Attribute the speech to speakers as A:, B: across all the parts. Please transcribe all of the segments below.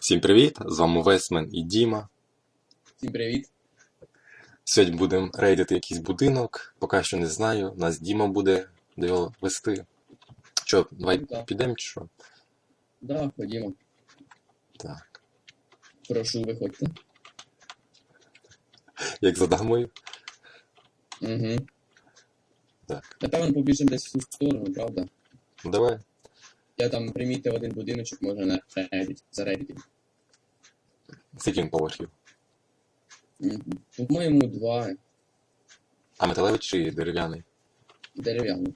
A: Всім привіт! З вами Весмен і Діма.
B: Всім привіт.
A: Сьогодні будемо рейдити якийсь будинок. Поки що не знаю. Нас Діма буде до його вести. Що, давай
B: Так.
A: підемо чи що?
B: Да, ходімо.
A: Так.
B: Прошу, виходьте.
A: Як за дамою?
B: Угу.
A: Так.
B: Напевно, побіжимо десь в ту сторону, правда?
A: Ну давай.
B: Я там примітив один будиночок, можна на Reddit, за Reddit.
A: Скільки він поверхів?
B: По-моєму, два
A: А металевий чи дерев'яний?
B: дерев'яні.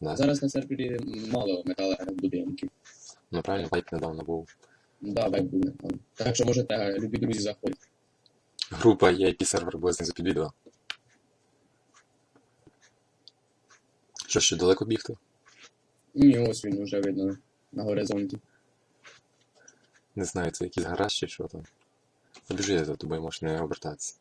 A: Да.
B: Зараз на сервері мало металевих будинків.
A: Ну правильно, вайп недавно був.
B: Да, вайп буде. Так що можете, любі друзі, заходьте.
A: Група є IP сервер буде знизу під відео. Що ще далеко бігти?
B: Ні, ось він вже видно на горизонті.
A: Не знаю, це якийсь гараж чи що там. Побіжи я за тобою, можеш не обертатися.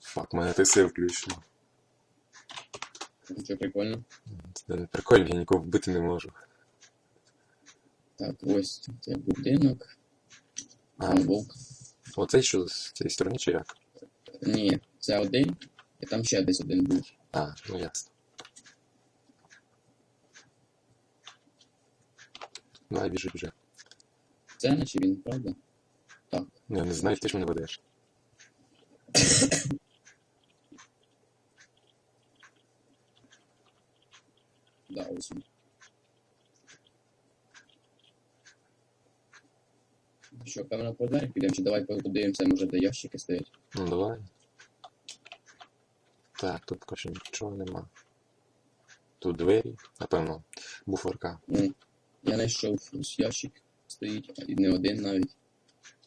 A: Фак, мене ТС включено.
B: Що прикольно.
A: Це не прикольно, я нікого вбити не можу.
B: Так, ось це будинок.
A: А,
B: вовк.
A: Оцей що з цієї сторони чи як?
B: Ні, це один. І там ще десь один був.
A: А, ну ясно. Давай, біжи, біжи.
B: Це наче він, правда? Так.
A: Ну, Я не знаю, ти ж мене ведеш.
B: Да, ось він. Що, певно, по дверях підемо, чи давай подивимося, може де ящики стоять.
A: Ну давай. Так, тут поки нічого нема. Тут двері, напевно, буферка.
B: Ну, я знайшов ось ящик стоїть, і не один навіть.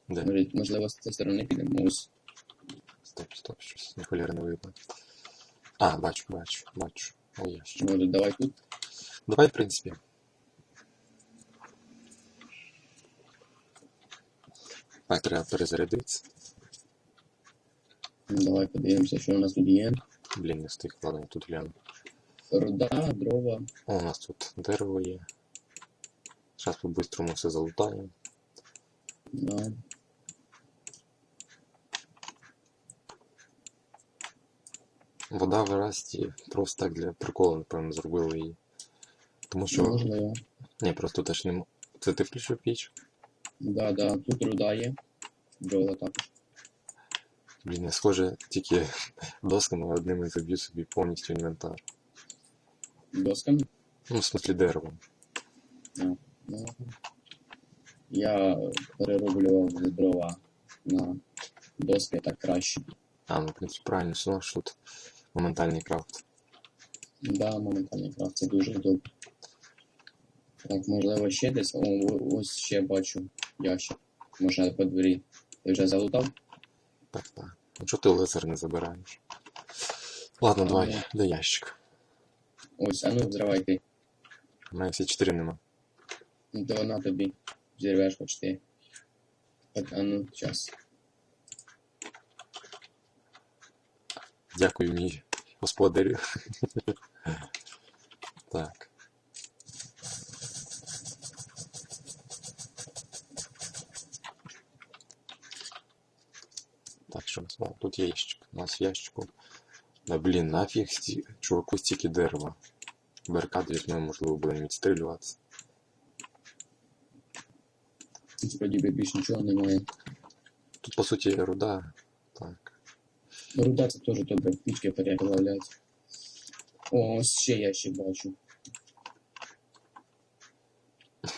A: Де?
B: Може, можливо, з цієї сторони підемо. Ось.
A: Стоп, стоп, щось ніхуя не видно. А, бачу, бачу, бачу. О, ящик.
B: Може, давай тут.
A: Давай, в принципі. Так, треба перезарядитися.
B: Ну, Давай подивимося, що у нас тут є.
A: Блін, не встиг, ладно, я тут гляну.
B: Руда, дрова.
A: О, у нас тут дерево є. Зараз по-бистрому все залутаємо.
B: Да.
A: Вода в Расті просто так для приколу, напевно, зробили її. Тому що.
B: Можливо.
A: Ні, просто теж не м- Це ти включив піч?
B: Да, да, тут руда є. Дрова також.
A: Блін, не схоже тільки досками, а одним і заб'ю собі повністю інвентар.
B: Досками.
A: Ну, в смислі деревом.
B: Ну, Я перероблював дрова на доски так краще.
A: А, ну, в принципі, правильно, все ж тут моментальний крафт.
B: Да, моментальний крафт, це дуже добре. Так, можливо, ще десь. О- ось ще бачу ящик. Може по двері. Ти вже залутав?
A: Так, так. Ну чого ти лезер не забираєш? Ладно, давай,
B: Ага.
A: де ящик.
B: Ось, а ну взривай ти.
A: У мене всі чотири нема.
B: Ну, То на тобі. Взірвеш хоч ти. Так, а ну, час.
A: Дякую, мій господарю. так. У нас? О, тут ящик. У нас ящику. Да блін, нафіг сті... чуваку стільки дерева. Беркад візьмемо, можливо, будемо відстрілюватися.
B: Би більш нічого немає.
A: Тут, по суті, руда. Так.
B: Руда це теж добре, в пічки переплавляють. О, ось ще ящик бачу.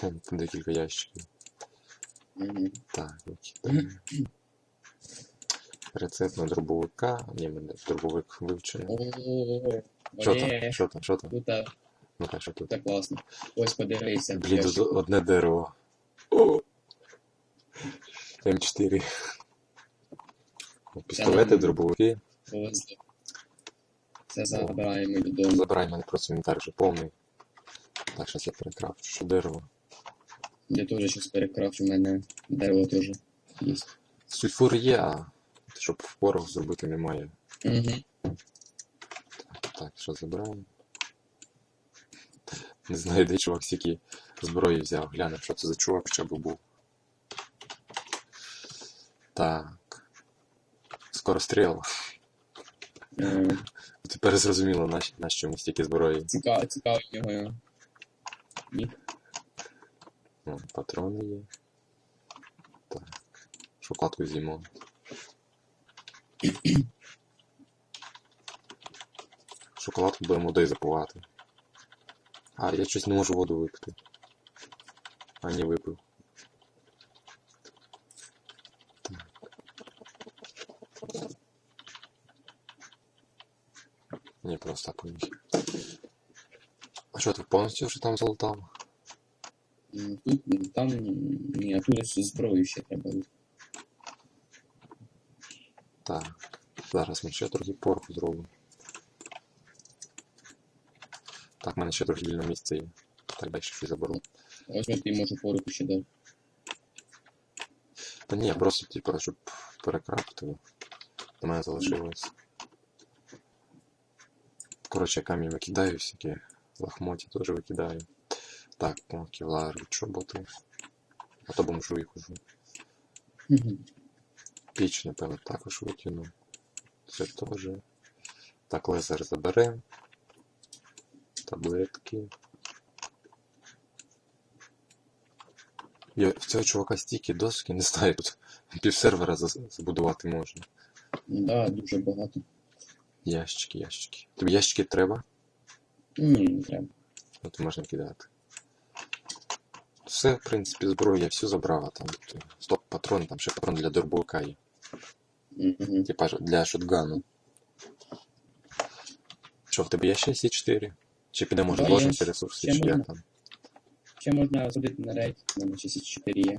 A: Тут декілька ящиків.
B: Угу.
A: Так, викидаємо. Рецепт на дробовика. Ні, мене дробовик вивчений.
B: О,
A: Що там? Що там? Що там?
B: Тут так,
A: Ну хай що тут?
B: так класно. Ось подивися.
A: Блін, тут одне дерево. О! М4. Пістолети, дробовики.
B: Це забираємо додому.
A: Забирай, мене просто інвентар вже повний. Так, зараз я перекрафчу, дерево.
B: Я теж щось перекрафчу, в мене дерево теж є.
A: Сульфур є, а щоб в порох зробити немає.
B: Угу.
A: Так, що забираємо? Не знаю, де чувак стільки зброї взяв. Глянемо, що це за чувак ще би був. Так. Скоростріл.
B: Е,
A: Тепер зрозуміло, на, на що ми стільки зброї.
B: Цікаво, цікаво.
A: Ну, патрони є. Так. Шоколадку з'їмо. Шоколадку будемо водою запивати. А, я щось не можу воду випити. А, не випив. Так. Ні, просто так поїхав. А що, ти повністю вже там залутав?
B: М, Тут, м, там, м, ні, а тут ось зброю ще треба.
A: Зараз ми ще трохи порку зробимо. Так, в мене ще трохи вільне місце є. Так, далі щось заберу.
B: Ось от і можу поруку ще дати.
A: Та ні, просто, типу, щоб перекрапити. У мене залишилось. Коротше, камінь викидаю всякі. Лахмоті теж викидаю. Так, ну, кевлар, чоботи. А то бомжу їх уже. Піч, напевно, також викину. Це теж. Так, лезер заберемо. Таблетки. Я в цього чувака стільки доски, не знаю, тут півсервера забудувати можна.
B: Да, дуже багато.
A: Ящики, ящики. Тобі ящики треба?
B: Ні, не треба.
A: От можна кидати. Все, в принципі, зброю я всю забрав, а там стоп патрон, там ще патрон для дробовика є.
B: Мгм.
A: Типа ж для шотгану. Що, в тебе є ще Сі4? Чи піде, може,
B: Да,
A: вложимося
B: є.
A: ресурси,
B: Ще
A: чи як
B: можна.
A: там?
B: Ще можна садити на рейд, у мене ще 4 є.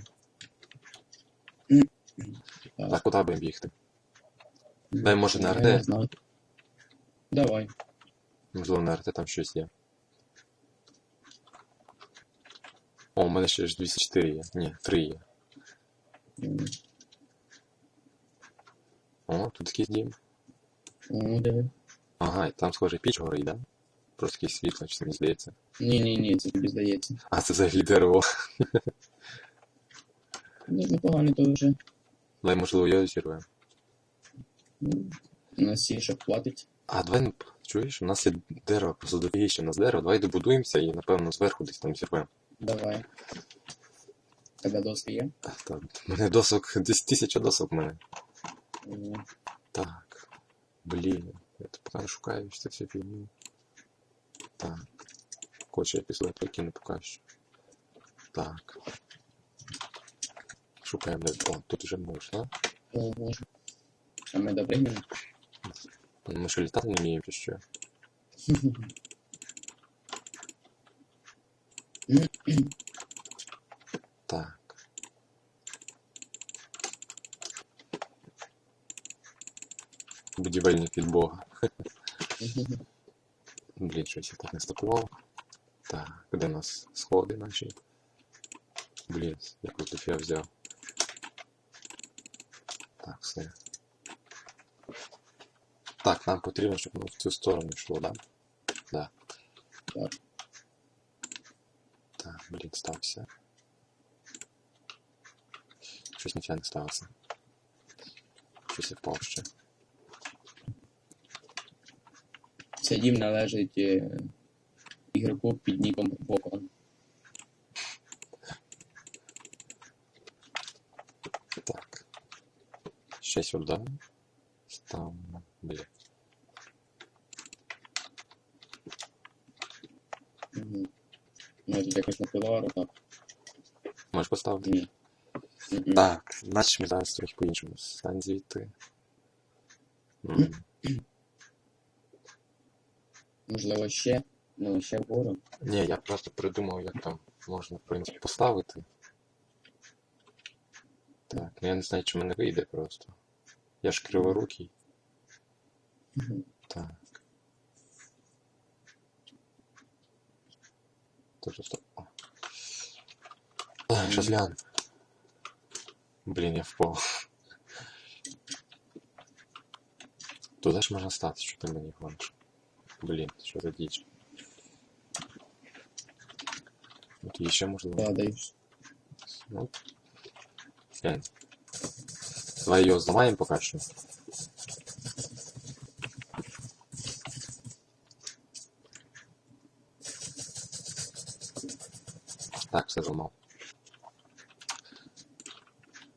B: Так.
A: Так, куди будемо бігти? Дай, може, на
B: Я
A: РД?
B: не знаю. Давай.
A: Можливо, на РТ там щось є. О, у мене ще ж 204 є. Ні, 3 є.
B: М,
A: О, тут якийсь дім.
B: Ну, диви.
A: Ага, і там, схоже, піч горить, да? Просто якесь світло, чи мені здається.
B: Ні, ні, ні, це тобі здається.
A: А, це взагалі дерево.
B: Ні, непогано то вже.
A: Але, можливо, його зірвемо.
B: Ну, У нас всі ще хватить.
A: А, давай, ну, чуєш, у нас є дерево, просто дофігіще у нас дерево. Давай добудуємося і, напевно, зверху десь там зірвемо.
B: Давай. Тебе доски є?
A: Так, у мене досок, десь тисяча досок в мене. Так. Блін, я тут поки шукаю що це все фігню. Так. Хоче я пістолет прикину поки що. Так. Шукаємо. О, тут вже можна.
B: А ми допригнемо?
A: Ми що літати не вміємо чи що? Так. Будівельник від Бога. Блін, щось я так не стакував. Так, де у нас сходи наші? Блін, якусь дофіга взяв. Так, все. Так, нам потрібно, щоб воно в цю сторону йшло, да? Да.
B: Так.
A: Так, блін, стався. Щось нічого не стався. Щось я впав ще.
B: Цей дім належить е, ігроку під ніком Вокон.
A: Так. Ще сюди. Ставимо. Блін.
B: Угу. Ну, тут якось не подавару, так.
A: Можеш поставити?
B: Ні.
A: Так, значить ми зараз трохи по-іншому. Стань звідти. М,
B: Можливо, ще. Ну, ще вгору.
A: Ні, я просто придумав, як там можна, в принципі, поставити. Так, ну я не знаю, чи мене вийде просто. Я ж криворукий.
B: Мгм.
A: Так. Тоже стоп. О. А, Щас гляну. Блін, я впав. Туди ж можна стати, що ти мені гониш. Блін, що за діч? От є ще можливо.
B: Падаєш.
A: Ну. Глянь. Давай його зламаємо поки що. Так, все зламав.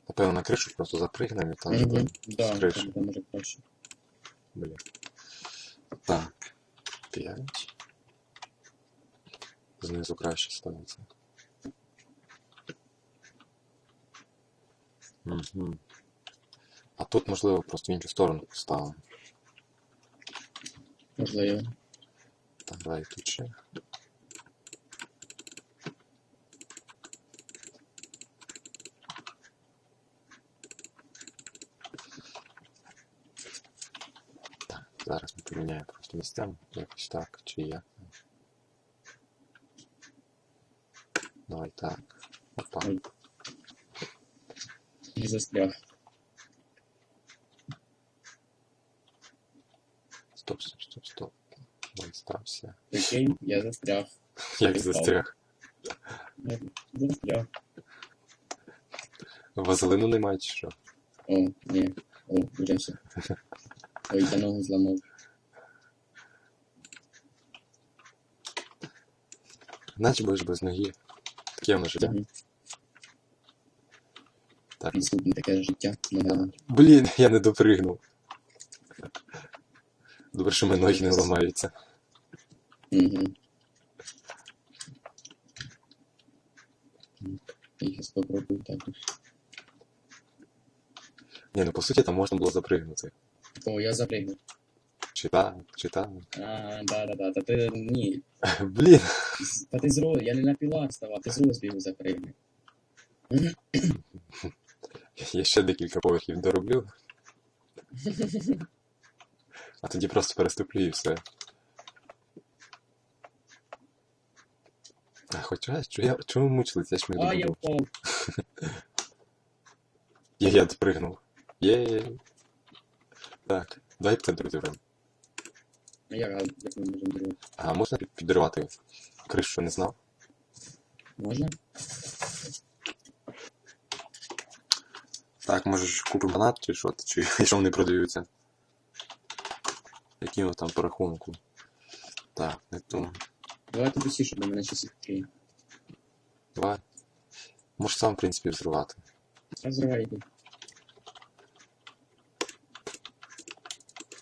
A: Напевно, на кришу просто запригнемо і там
B: Угу.
A: буде.
B: Да,
A: криш.
B: це буде може краще.
A: Блін. Так. П'ять. Знизу краще ставиться. Угу. А тут, можливо, просто в іншу сторону поставимо.
B: Можливо.
A: Так, давай тут ще. Так, поміняємо просто місцями. Якось так, чи як. Давай так. Опа.
B: І застряг.
A: Стоп, стоп, стоп, стоп. Давай стався.
B: Прикинь, я застряг.
A: Як застряг.
B: Я застряг.
A: Вазелину немає чи що?
B: О, ні. О, все. Ой, я ногу зламав.
A: Наче будеш без ноги. Таке воно життя. Так.
B: Підступне таке життя.
A: Блін, я не допригнув. Добре, що мої ноги не ламаються.
B: Угу. Я зараз попробую також.
A: Ні, ну по суті там можна було запригнути.
B: О, я запрыгнув.
A: Чи так, чи так.
B: А, да, да, да. Та ти ні.
A: Блін.
B: Та ти з роз, я не на пілах ставав, ти з розбігу запригнув.
A: Я ще декілька поверхів дороблю. А тоді просто переступлю і все. А хоча, я, чому мучились? Я ж не
B: А, я впав.
A: Є, я допригнув. Є. Так, давай в центр зробимо.
B: А а як ми можемо зробити?
A: А можна під- підривати кришу, не знав?
B: Можна?
A: Так, може ж купимо гранат чи що, чи що вони продаються. Які вони там по рахунку. Так, не то.
B: Давай тобі сі, щоб на мене щось відкриє.
A: Давай. Можеш сам, в принципі, взривати.
B: Розривай йди.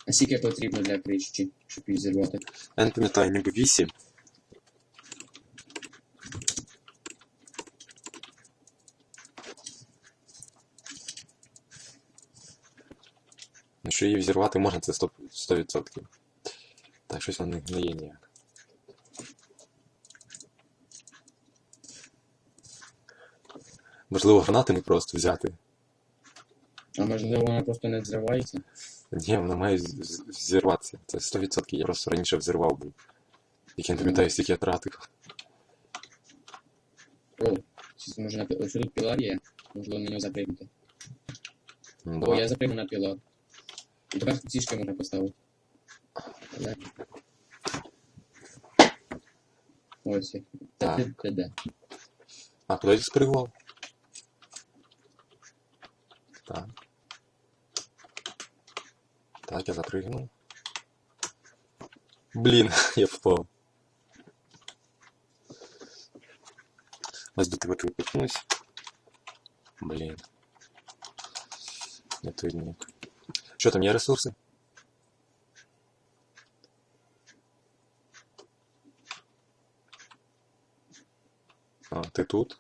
B: А скільки потрібно для кришки, щоб її зірвати?
A: Я не пам'ятаю, ніби 8. Ну, що її взірвати можна, це 100%. 100%. Так, щось воно не є ніяк. Можливо, гранатами просто взяти.
B: А можливо вона просто не взривається?
A: Ні, вона має з- з- взірватися. Це 100%. Я просто раніше взірвав був. Як я не пам'ятаю, скільки я тратив.
B: О, щось може на пі- ось тут пілар є, можливо на нього запригнути.
A: Ну,
B: О, я запригну на пілар. І тепер тут сішки можна поставити. Але... Ось як. Та ти, ти де?
A: А, куди я спригував? Так. Так, я запрыгнул. Блін, я впав. Ось до тебе припихнусь. Блін. Не той днік. Що там є ресурси? А, ти тут?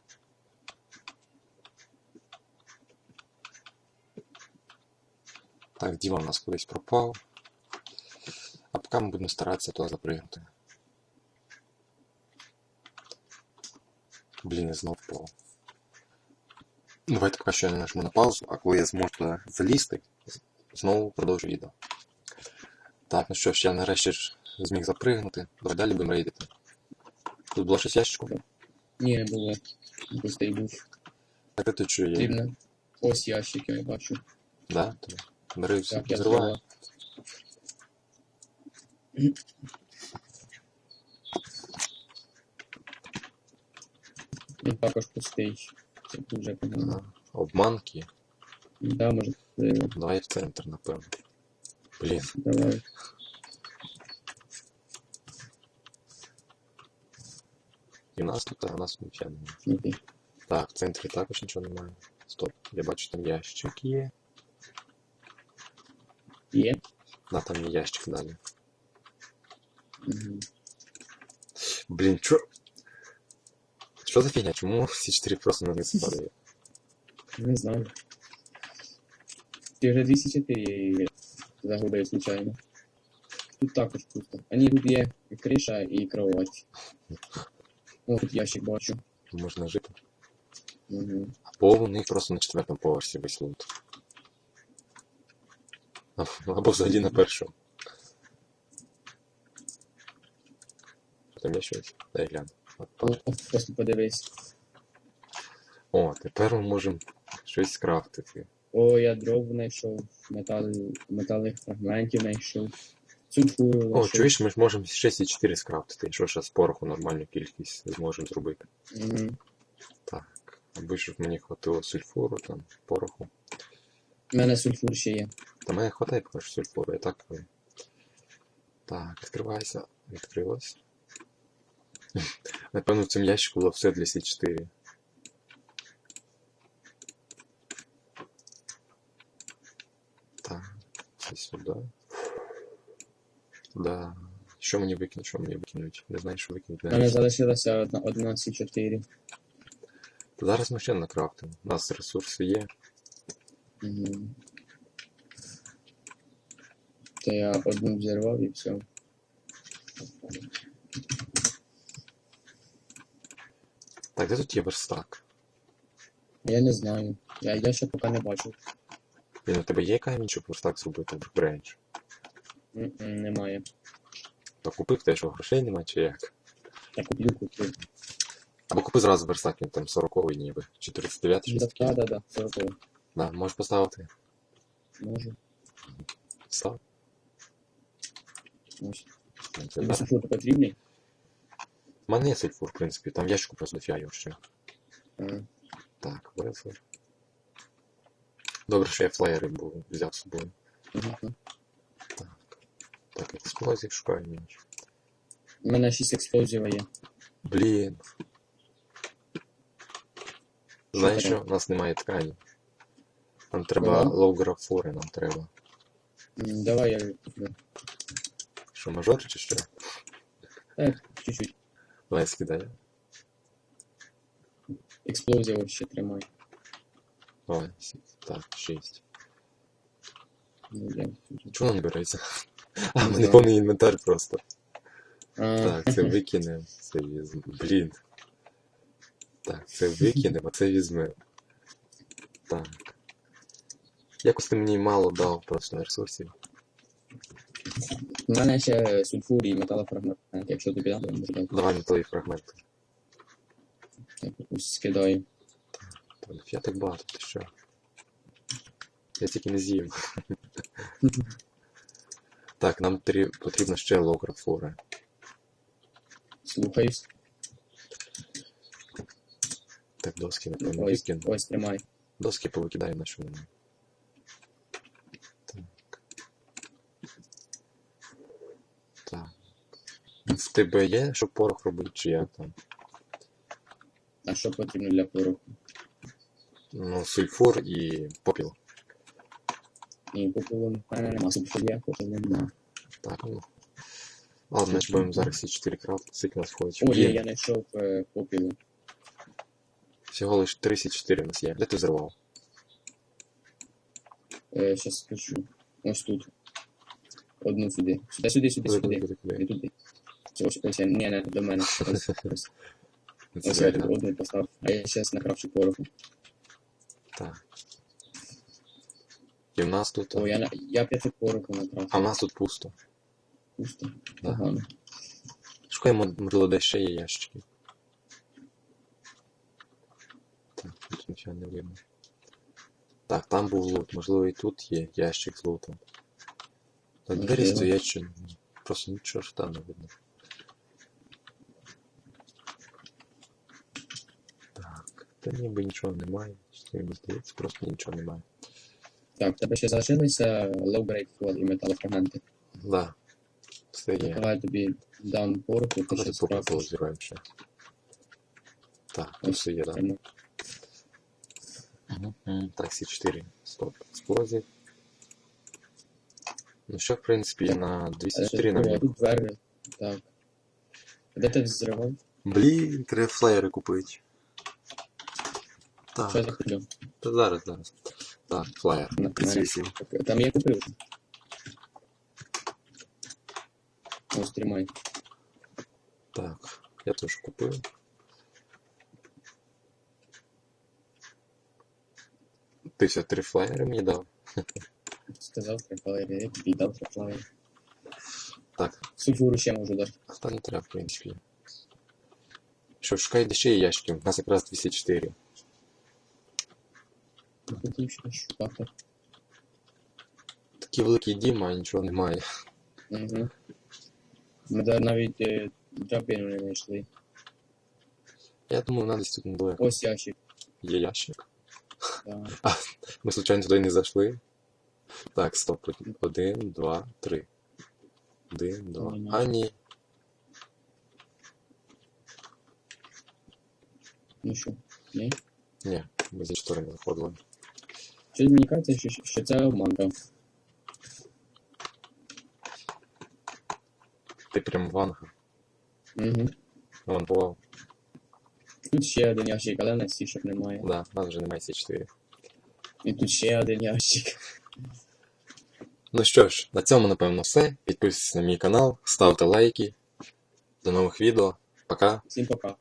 A: Так, Діма у нас кудись пропав. А поки ми будемо старатися туди запригнути. Блін, я знов впав. Давайте поки що я не нажму на паузу, а коли я зможу залізти, знову продовжу відео. Так, ну що ж, я нарешті ж зміг запригнути. Давай далі будемо рейдити. Тут було щось ящичку?
B: Ні, не було. І був.
A: Так ти тут що.
B: Ось ящик, я бачу.
A: Да? Бери все,
B: Так, я зриваю. Він також пустий. Це дуже погано.
A: Обманки.
B: Да, може, е,
A: Давай в центр, напевно. Блін.
B: давай.
A: І в нас тут, а у нас нічого немає.
B: Іди.
A: Так, в центрі також нічого немає. Стоп. Я бачу, там ящик є.
B: Є?
A: Да, там є ящик далі.
B: Угу.
A: Блін, чо? Що за фігня? Чому всі чотири просто на низ падають?
B: Не знаю. Ти вже 204 загубив случайно. Тут також пусто. А ні, тут є криша і кровать. О, тут ящик бачу.
A: Можна жити.
B: Угу.
A: Або них просто на четвертому поверсі весь лут. Або- взагалі на першому. Що Там є щось? Дай гляну.
B: Просто подивись.
A: О, тепер ми можемо щось скрафтити.
B: О, я дров знайшов, метал, металевих фрагментів знайшов. Сульфуру
A: О,
B: знайшов.
A: чуєш, ми ж можемо 6 і 4 скрафтити, якщо ще з пороху нормальну кількість зможемо зробити.
B: Угу.
A: Так, аби ж мені хватило сульфуру, там, пороху.
B: У мене сульфур ще є.
A: Та мене хватає поки що сульфуру, я так. е. Так, відкривайся. Відкрилось. Напевно, в цьому ящику було все для С4. Так, це сюди. Да. Що мені викинуть, що мені викинуть? Не знаю, що викинуть.
B: У мене залишилася одна, одна С4.
A: Зараз ми ще накрафтимо. У нас ресурси є.
B: Угу. То я одну взірвав і все.
A: Так, де тут є верстак?
B: Я не знаю. Я, я ще поки не бачив.
A: Він у тебе є камінь, щоб верстак зробити в бренч?
B: М-м, Немає.
A: То купив те, що грошей нема, чи як?
B: Я куплю куплю.
A: Або купи зразу верстак, він там 40-й ніби. Чи 39 щось
B: Да,
A: таке.
B: да, да, все готово.
A: Да, можеш поставити.
B: Можу.
A: Став.
B: Ось.
A: Це
B: Тобі сульфур потрібний?
A: У мене є сульфур, в принципі, там ящику просто його ще.
B: А,
A: Так, вилфур. Добре, що я флеєри був, взяв з собою.
B: ага.
A: Так, експлозів шукаю ніч.
B: У мене 6 експлозів є.
A: Блін. Знаєш що? У нас немає ткані. Нам треба
B: Ага.
A: лоу-графори, нам треба.
B: Давай я куплю.
A: Що, мажор чи що?
B: Так, чуть-чуть.
A: Давай скидай.
B: Експлозію ще тримай.
A: Давай, сі- так, 6.
B: Ну, я-
A: не береться? А, в мене повний інвентар просто.
B: А,
A: Так, це викинемо, це візьмемо. Блін. Так, це викинемо, а це візьмемо. Так. Якось ти мені мало дав просто ресурсів.
B: У мене ще сульфур і металофрагмент. Якщо тобі треба, можу дати.
A: Давай металеві фрагменти.
B: Я якусь скидаю.
A: Я так багато, ти що? Я тільки не з'їм. Так, нам трі- потрібно ще лографори.
B: Слухаюсь.
A: Так, доски, напевно,
B: Ось, ось тримай.
A: Доски повикидаю на що вони. Так. Так. В тебе є, щоб порох робити, чи як там?
B: А що потрібно для пороху?
A: Ну, сульфур і попіл.
B: І попелу в мене нема сульфурія, попелу нема.
A: Так, ну. Ладно, значить будемо зараз всі 4 крафти, скільки нас ходить.
B: О, є, я знайшов е, попілу.
A: Всього лише 34 у нас є. Де ти зривав?
B: Е, щас скажу. Ось тут. Одну сюди. Сюди, сюди, сюди,
A: Куди,
B: сюди.
A: куди, куди,
B: І туди. Це Ось, ось, я- ні, не до мене. Ось, ось. Я тут одну поставив. А я зараз накрафчу пороху.
A: Так. І в нас тут.
B: О, я, на- я п'яти пороху
A: А в нас тут пусто.
B: Пусто.
A: Да.
B: Погано.
A: Шукаємо, можливо, де ще є ящики. Так, тут нічого не видно. Так, там був лут. Можливо, і тут є ящик з лутом. Так, двері стоять ще Просто нічого ж там не видно. Та ніби нічого немає. Чи Мені здається, просто нічого немає.
B: Так, в тебе ще залишилися low grade fuel і металофрагменти.
A: Да. Все є.
B: Давай тобі дам порку, ти ще
A: попробуємо ще. Так, тут все є, да. Так, всі 4. Стоп. Експлозії. Ну що, в принципі, на 204
B: О,
A: нам
B: тут двері. Так. Де ти взривав?
A: Блін, треба флеєри купити.
B: Що
A: Так,
B: за куплю?
A: та зараз, зараз. Так, флеєр.
B: На-
A: 38.
B: Там я купив. вже. Ось тримай.
A: Так, я теж купив. П'ятдесят три флеєри мені дав.
B: Сказав трифлаєр, я тобі дав трифлаєр.
A: Так,
B: Сульфуру ще можу дати.
A: а та не треба, в принципі. Що, шукай де ще є ящики. У нас якраз 204.
B: Ще шукати.
A: Такий великий дім, а нічого немає.
B: Угу. Ми да- навіть е, драбину не знайшли.
A: Я думаю, десь тут недалеко.
B: Ось ящик.
A: Є ящик.
B: Так.
A: Ми случайно туди не зайшли. Так, стоп. Один, два, три. Один, два.
B: Ой,
A: А ні.
B: Ну що? Ні?
A: Ні, ми зі штори не заходили.
B: Щось мені кажеться, що, що це обманка.
A: Ти прям ванга.
B: Угу.
A: Вангував.
B: Тут ще один ящик, але на стішок немає.
A: Да, у нас вже немає ці 4.
B: І тут ще один ящик.
A: Ну що ж, на цьому напевно все. Підписуйтесь на мій канал, ставте лайки. До нових відео. Пока.
B: Всім пока.